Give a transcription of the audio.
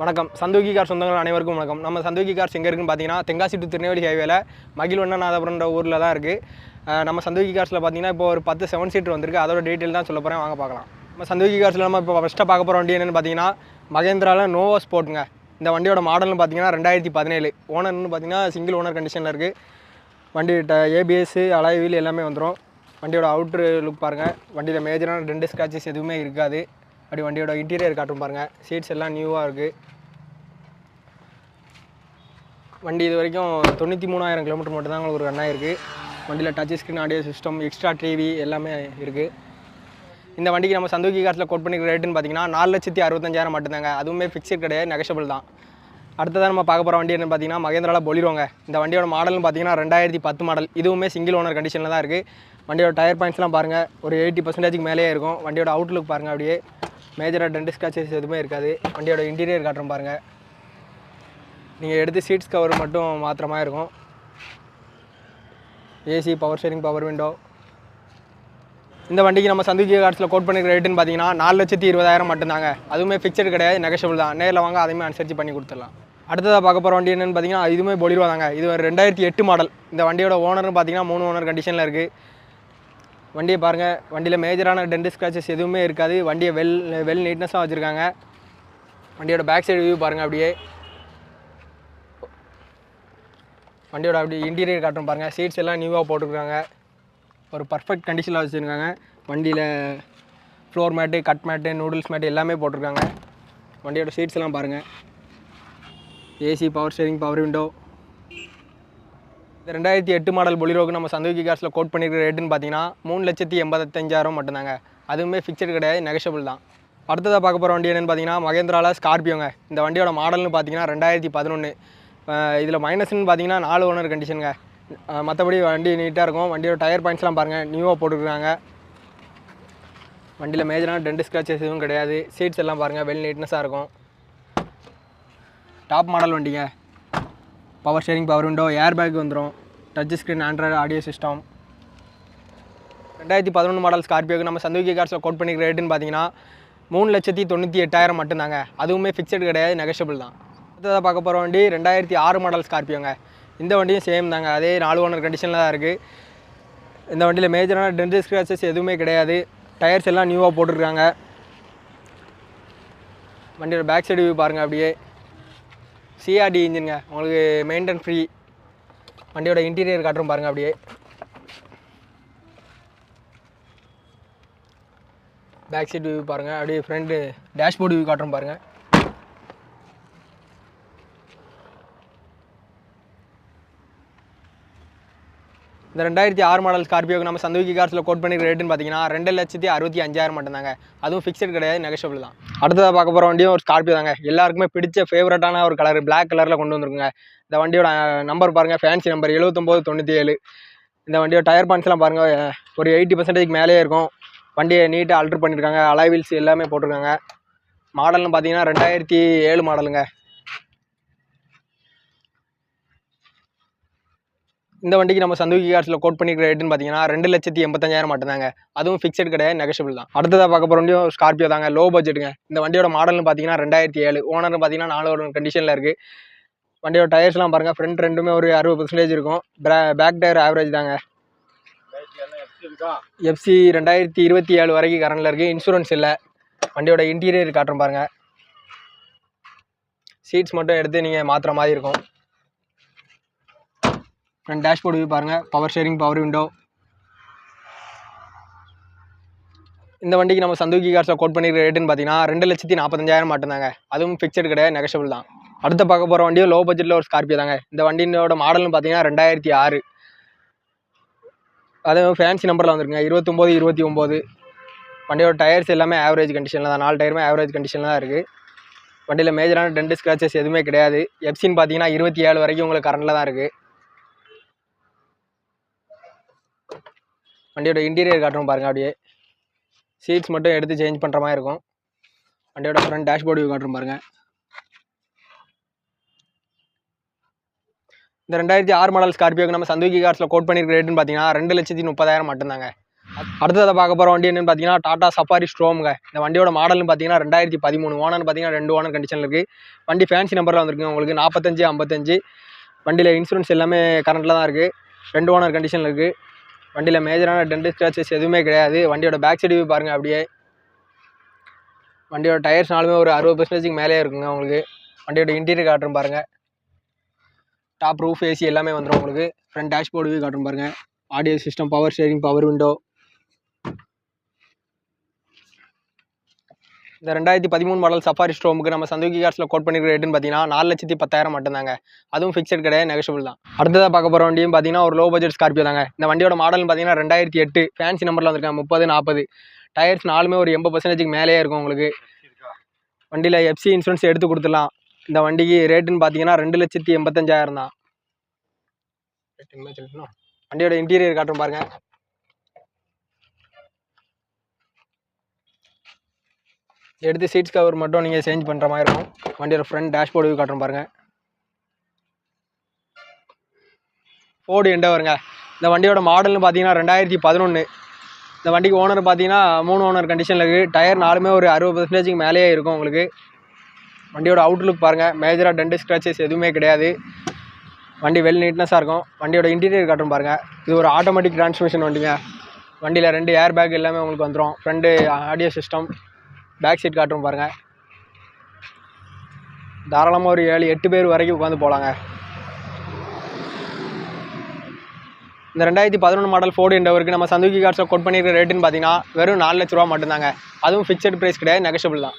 வணக்கம். Santoki car சொந்தங்கள் அனைவருக்கும் வணக்கம். நம்ம சந்தோகி கார்ஸ் எங்கே இருக்குன்னு பார்த்தீங்கன்னா தென்காசி டு திருநெல்வேலி ஹைவேல மகிழ்வண்ணநாதபுரம்ன்ற ஊரில் தான் இருக்குது நம்ம சந்தோகி கார்ஸில் பார்த்தீங்கன்னா இப்போ ஒரு பத்து செவன் சீட்டர் வந்திருக்கு. அதோட டீட்டெயில் தான் சொல்ல போகிறேன் வாங்க பார்க்கலாம். நம்ம சந்தோகி கார்ஸில் நம்ம இப்போ ஃபஸ்ட்டாக பார்க்க போகிற வண்டி என்னென்னு பார்த்தீங்கன்னா மகேந்திராவில் நோவா ஸ்போர்ட்டுங்க இந்த வண்டியோட மாடல்னு பார்த்தீங்கன்னா ரெண்டாயிரத்தி பதினேழு. ஓனர்னு பார்த்தீங்கன்னா சிங்கிள் ஓனர் கண்டிஷனில் இருக்குது வண்டி ஏபிஎஸ் அலாய் வீல் எல்லாமே வந்துடும் வண்டியோட அவுட்ரு லுக் பாருங்கள் வண்டியில் மேஜரான ரெண்டு ஸ்க்ராச்சஸ் எதுவுமே இருக்காது. அப்படி வண்டியோட இன்டீரியர் காட்டும் பாருங்கள் சீட்ஸ் எல்லாம் நியூவாக இருக்குது வண்டி இது வரைக்கும் தொண்ணூற்றி மூணாயிரம் கிலோமீட்டர் மட்டும்தான் உங்களுக்கு ரன் இருக்குது வண்டியில் touch screen audio system extra TV எல்லாமே இருக்குது இந்த வண்டிக்கு நம்ம சந்தோக்கி காசில் கோட் பண்ணிக்கிற ரேட்டுன்னு பார்த்தீங்கன்னா நாலு லட்சத்தி அறுபத்தஞ்சாயிரம் மட்டும்தாங்க அதுவுமே ஃபிக்ஸட் கிடையாது நெகஷபிள் தான். அடுத்ததாக நம்ம பார்க்க போகிற வண்டி என்னன்னு பார்த்தீங்கன்னா மகேந்திராவில் பொலிரோங்க. இந்த வண்டியோட மாடல்னு பார்த்தீங்கன்னா ரெண்டாயிரத்தி பத்து மாடல் இதுவுமே சிங்கிள் ஓனர் கண்டிஷனில் தான் இருக்குது வண்டியோட டயர் பாயிண்ட்ஸ்லாம் பாருங்கள் ஒரு எயிட்டி பர்சன்டேஜ்க்கு மேலேயே இருக்கும். வண்டியோட அவுட்லுக் பாருங்கள் அப்படியே. மேஜராக டென்ட் ஸ்க்ராச்சஸ் எதுவுமே இருக்காது. வண்டியோட இன்டீரியர் காட்டுறோம் பாருங்கள் நீங்கள் எடுத்து சீட்ஸ் கவர் மட்டும் மாத்திரமாக இருக்கும். AC power steering power window இந்த வண்டிக்கு நம்ம சந்திக்க கார்ட்ஸில் கோட் பண்ணிக்கிற ரேட்டுன்னு பார்த்தீங்கன்னா நாலு லட்சத்தி இருபதாயிரம் மட்டும்தாங்க. அதுவுமே ஃபிக்சடு கிடையாது நெகஷபிள் தான். நேரில் வாங்க அதையுமே அனுசரித்து பண்ணி கொடுத்துடலாம். அடுத்ததாக பார்க்க போகிற வண்டி என்னென்னு பார்த்தீங்கன்னா இதுவுமே பொலிரோ தாங்க. இது ஒரு ரெண்டாயிரத்தி எட்டு மாடல் இந்த வண்டியோட ஓனர்னு பார்த்தீங்கன்னா மூணு ஓனர் கண்டிஷனில் இருக்குது வண்டியை பாருங்கள் வண்டியில் மேஜரான டென்ட் ஸ்க்ராச்சஸ் எதுவுமே இருக்காது. வண்டியை வெல் வெல் நீட்னஸாக வச்சுருக்காங்க. வண்டியோட பேக் சைடு வியூ பாருங்கள் அப்படியே. வண்டியோட அப்படி இன்டீரியர் காட்டும் பாருங்கள் சீட்ஸ் எல்லாம் நியூவாக போட்டிருக்காங்க. ஒரு பர்ஃபெக்ட் கண்டிஷனில் வச்சுருக்காங்க. வண்டியில் floor mat cut mat noodles mat எல்லாமே போட்டிருக்காங்க. வண்டியோட சீட்ஸ் எல்லாம் பாருங்கள் AC power steering power window இந்த ரெண்டாயிரத்தி எட்டு மாடல் பொலிரோக்கு நம்ம சந்தோகி காசில் கோட் பண்ணியிருக்கிற ரேட்டுன்னு பார்த்தீங்கன்னா மூணு லட்சத்தி எண்பத்தஞ்சாயிரம் மட்டும்தாங்க. அதுவுமே ஃபிக்ஸட் கிடையாது நெகஷபிள் தான். அடுத்ததாக பார்க்க போகிற வண்டி என்னென்னு பார்த்தீங்கன்னா மகேந்திராவில் ஸ்கார்பியோங்க இந்த வண்டியோட மாடல்னு பார்த்தீங்கன்னா ரெண்டாயிரத்தி பதினொன்று இதில் மைனஸ்னு பார்த்தீங்கன்னா நாலு ஓனர் கண்டிஷனுங்க மற்றபடி வண்டி நீட்டாக இருக்கும். வண்டியோட டயர் பாயிண்ட்ஸ்லாம் பாருங்கள் நியூவாக போட்டுருக்காங்க. வண்டியில் மேஜரான டென்ட் ஸ்க்ராச்சஸ் எதுவும் கிடையாது. சீட்ஸ் எல்லாம் பாருங்கள் வெல் நீட்னஸாக இருக்கும். டாப் மாடல் வண்டிங்க. Power steering power window air bag வந்துடும் touch screen android audio system ரெண்டாயிரத்தி பதினொன்று மாடல் ஸ்கார்பியோக்கு நம்ம சந்தோகி கார்ஸில் கோட் பண்ணிக்கிற ரேட்டுன்னு பார்த்தீங்கன்னா மூணு லட்சத்தி தொண்ணூற்றி எட்டாயிரம் மட்டும்தாங்க. அதுவுமே ஃபிக்ஸட் கிடையாது நெகஷபிள் தான். அடுத்ததாக பார்க்க போகிற வண்டி ரெண்டாயிரத்தி ஆறு மாடல் ஸ்கார்பியோங்க இந்த வண்டியும் சேம் தாங்க. அதே நாலு ஓனர் கண்டிஷனில் தான் இருக்குது இந்த வண்டியில் மேஜரான டென்ட் ஸ்க்ராச்சஸ் எதுவுமே கிடையாது. டயர்ஸ் எல்லாம் நியூவாக போட்டிருக்காங்க. வண்டியோட பேக் சைடு வியூ பாருங்கள் அப்படியே. சிஆர்டி இன்ஜினுங்க உங்களுக்கு மெயின்டைன் ஃப்ரீ வண்டியோட இன்டீரியர் காட்டுறோம் பாருங்கள் அப்படியே. பேக் சீட் வியூ பாருங்கள் அப்படியே ஃப்ரண்ட்டு டேஷ்போர்டு வியூ காட்டுறோம் பாருங்கள் இந்த ரெண்டாயிரத்தி ஆறு மாடல் ஸ்கார்பியோக்கு நம்ம சந்தோக்கி கார்ஸில் கோட் பண்ணி ரேட்டுன்னு பார்த்தீங்கன்னா ரெண்டு லட்சத்தி அறுபத்தி அஞ்சாயிரம் மட்டும்தாங்க. அதுவும் ஃபிக்ஸட் கிடையாது நெகஷபிள் தான். அடுத்ததாக பார்க்க போகிற வண்டியும் ஒரு ஸ்கார்பியோ தாங்க. எல்லாருக்குமே பிடிச்ச ஃபேவரட்டான ஒரு கலர் பிளாக் கலரில் கொண்டு வந்துருக்குங்க. இந்த வண்டியோட நம்பர் பாருங்கள் ஃபேன்சி நம்பர் எழுபத்தொம்போது தொண்ணூற்றி ஏழு இந்த வண்டியோட டயர் பான்ஸ்லாம் பாருங்கள் ஒரு எயிட்டி பர்சன்டேஜ் மேலேயே இருக்கும். வண்டியை நீட்டாக அல்ட்ரு பண்ணியிருக்காங்க அலாய் வீல்ஸ் எல்லாமே போட்டிருக்காங்க. மாடல்னு பார்த்தீங்கன்னா ரெண்டாயிரத்தி ஏழு மாடலுங்க இந்த வண்டிக்கு நம்ம சந்தூகி கார்ஸில் கோட் பண்ணிக்கிற ரேட்டுன்னு பார்த்தீங்கன்னா ரெண்டு லட்சத்தி எண்பத்தஞ்சாயிரம் மட்டும்தாங்க. அதுவும் ஃபிக்ஸட் கிடையாது நெகஷபிள் தான். அடுத்ததாக பார்க்க போகிற வண்டியும் ஸ்கார்பியோ தாங்க. லோ பட்ஜெட்டுங்க இந்த வண்டியோட மாடல்னு பார்த்தீங்கன்னா ரெண்டாயிரத்தி ஏழு. ஓனர்னு பார்த்தீங்கன்னா நாலு ஒரு கண்டிஷனில் இருக்குது வண்டியோட டயர்ஸ்லாம் பாருங்கள் ஃப்ரண்ட் ரெண்டுமே ஒரு அறுபது பர்சன்டேஜ் இருக்கும். பேக் டயர் ஆவரேஜ் தாங்க. எஃப்சி ரெண்டாயிரத்தி இருபத்தி ஏழு வரைக்கும் கரண்டில் இருக்குது இன்சூரன்ஸ் இல்லை. வண்டியோட இன்டீரியர் காட்டுறோம் பாருங்கள் சீட்ஸ் மட்டும் எடுத்து நீங்கள் மாற்றுற மாதிரி இருக்கும். ஃப்ரண்ட் டேஷ்போர்டு வியூ பாருங்கள் பவர் ஷேரிங் பவர் விண்டோ இந்த வண்டிக்கு நம்ம சந்தூக்கி கார்ஸில் கோட் பண்ணிக்கிற ரேட்டுன்னு பார்த்தீங்கன்னா ரெண்டு லட்சத்தி நாற்பத்தஞ்சாயிரம் மட்டும்தாங்க. அதுவும் ஃபிக்ஸட் கிடையாது நெகஷபிள் தான். அடுத்த பார்க்க போகிற வண்டியும் லோ பட்ஜெட்டில் ஒரு ஸ்கார்பியோ தாங்க. இந்த வண்டியோட மாடல்னு பார்த்தீங்கன்னா ரெண்டாயிரத்தி ஆறு. அதுவும் ஃபேன்சி நம்பரில் வந்துருங்க. இருபத்தொம்போது இருபத்தி ஒம்பது. வண்டியோட டயர்ஸ் எல்லாமே ஆவரேஜ் கண்டிஷனில் தான். நாலு டயருமே ஆவரேஜ் கண்டிஷனில் தான் இருக்குது வண்டியில் மேஜரான டென்ட் ஸ்க்ராச்சஸ் எதுவுமே கிடையாது. எப்சின்னு பார்த்தீங்கன்னா இருபத்தி ஏழு வரைக்கும் உங்களுக்கு கரண்டில் தான் இருக்குது வண்டியோட இன்டீரியர் காட்டுறோம் பாருங்கள் அப்படியே. சீட்ஸ் மட்டும் எடுத்து சேஞ்ச் பண்ணுற மாதிரி இருக்கும். வண்டியோட ஃப்ரண்ட் டேஷ்போர்டு வியூ காட்டுறோம் பாருங்கள் இந்த ரெண்டாயிரத்தி ஆறு மாடல் ஸ்கார்பியோக்கு நம்ம சந்தூக்கி கார்ஸில் கோட் பண்ணியிருக்க ரேட்டுன்னு பார்த்தீங்கன்னா ரெண்டு லட்சத்தி முப்பதாயிரம் மட்டும்தாங்க. அடுத்ததை பார்க்க போகிற வண்டி என்னன்னு பார்த்தீங்கன்னா டாடா சஃபாரி ஸ்ட்ரோமுங்க இந்த வண்டியோட மாடல்னு பார்த்தீங்கன்னா ரெண்டாயிரத்தி பதிமூணு ஓனர் பார்த்தீங்கன்னா ரெண்டு ஓனர் கண்டிஷனில் இருக்குது வண்டி ஃபேன்சி நம்பரில் வந்திருக்குங்க. உங்களுக்கு நாற்பத்தஞ்சு ஐம்பத்தஞ்சு. வண்டியில் இன்சூரன்ஸ் எல்லாமே கரண்ட்டில் தான் இருக்குது ரெண்டு ஓனர் கண்டிஷனில் இருக்குது வண்டியில் மேஜரான டென்ட் ஸ்க்ராச்சஸ் எதுவுமே கிடையாது. வண்டியோட பேக் சைடு பாருங்கள் அப்படியே. வண்டியோட டயர்ஸ்னாலுமே ஒரு அறுபது பர்சன்டேஜுக்கு மேலே இருக்குங்க உங்களுக்கு. வண்டியோட இன்டீரியர் காட்டுறோம் பாருங்கள் டாப் ரூஃப் ஏசி எல்லாமே வந்துடும் உங்களுக்கு. ஃப்ரண்ட் டேஷ்போர்டு வியூ காட்டுறோம் பாருங்கள் audio system power steering power window இந்த ரெண்டாயிரத்தி பதிமூணு மாடல் சஃபாரி ஸ்ட்ரோமுக்கு நம்ம சந்தோகி கார்ஸில் கோட் பண்ணிருக்க ரேட்டுன்னு பார்த்தீங்கன்னா நாலு லட்சத்தி பத்தாயிரம் மட்டும்தாங்க. அதுவும் ஃபிக்ஸட் கிடையாது நெகஷபிள் தான். அடுத்ததாக பார்க்க போகிற வண்டியும் பார்த்தீங்கன்னா ஒரு லோ பட்ஜெட் ஸ்கார்பியோ தாங்க. இந்த வண்டியோட மாடல்னு பார்த்தீங்கன்னா ரெண்டாயிரத்தி எட்டு ஃபேன்சி நம்பரில் வந்திருக்காங்க முப்பது நாற்பது டயர்ஸ் நாலுமே ஒரு எண்பது பர்சன்டேஜுக்கு மேலேயே இருக்கும் உங்களுக்கு. வண்டியில் எஃப்சி இன்சூரன்ஸ் எடுத்து கொடுத்துடலாம். இந்த வண்டிக்கு ரேட்டுன்னு பார்த்தீங்கன்னா ரெண்டு லட்சத்தி எண்பத்தஞ்சாயிரம் தான். வண்டியோட இன்டீரியர் காட்டுறோம் பாருங்க. எடுத்து சீட்ஸ் கவர் மட்டும் நீங்கள் சேஞ்ச் பண்ணுற மாதிரி இருக்கும். வண்டியோட ஃப்ரண்ட் டேஷ்போர்டு வியூ காட்டுறோம் பாருங்கள் ஃபோர்டு எண்டை வருங்க. இந்த வண்டியோட மாடல்னு பார்த்தீங்கன்னா ரெண்டாயிரத்தி பதினொன்று இந்த வண்டிக்கு ஓனர் பார்த்தீங்கன்னா மூணு ஓனர் கண்டிஷனில் இருக்குது டயர் நாலுமே ஒரு அறுபது பர்சன்டேஜுக்கு மேலேயே இருக்கும் உங்களுக்கு. வண்டியோட அவுட்லுக் பாருங்கள் மேஜராக டென்ட் ஸ்க்ராச்சஸ் எதுவுமே கிடையாது. வண்டி வெல் நீட்னஸாக இருக்கும். வண்டியோட இன்டீரியர் காட்டும் பாருங்கள் இது ஒரு ஆட்டோமேட்டிக் டிரான்ஸ்மிஷன் வண்டிங்க. வண்டியில் ரெண்டு ஏர் பேக் எல்லாமே உங்களுக்கு வந்துடும் front audio system back seat காட்டும் பாருங்கள் தாராளமாக ஒரு ஏழு எட்டு பேர் வரைக்கும் உட்காந்து போகலாங்க இந்த ரெண்டாயிரத்தி பதினொன்று மாடல் ஃபோர்டு என்றவருக்கு நம்ம சந்துக்கி கார்ஸில் கொட் பண்ணியிருக்க ரேட்டுன்னு பார்த்தீங்கன்னா வெறும் நாலு லட்ச ரூபா மட்டும்தாங்க. அதுவும் ஃபிக்ஸட் ப்ரைஸ் கிடையாது நெகஷபிள் தான்.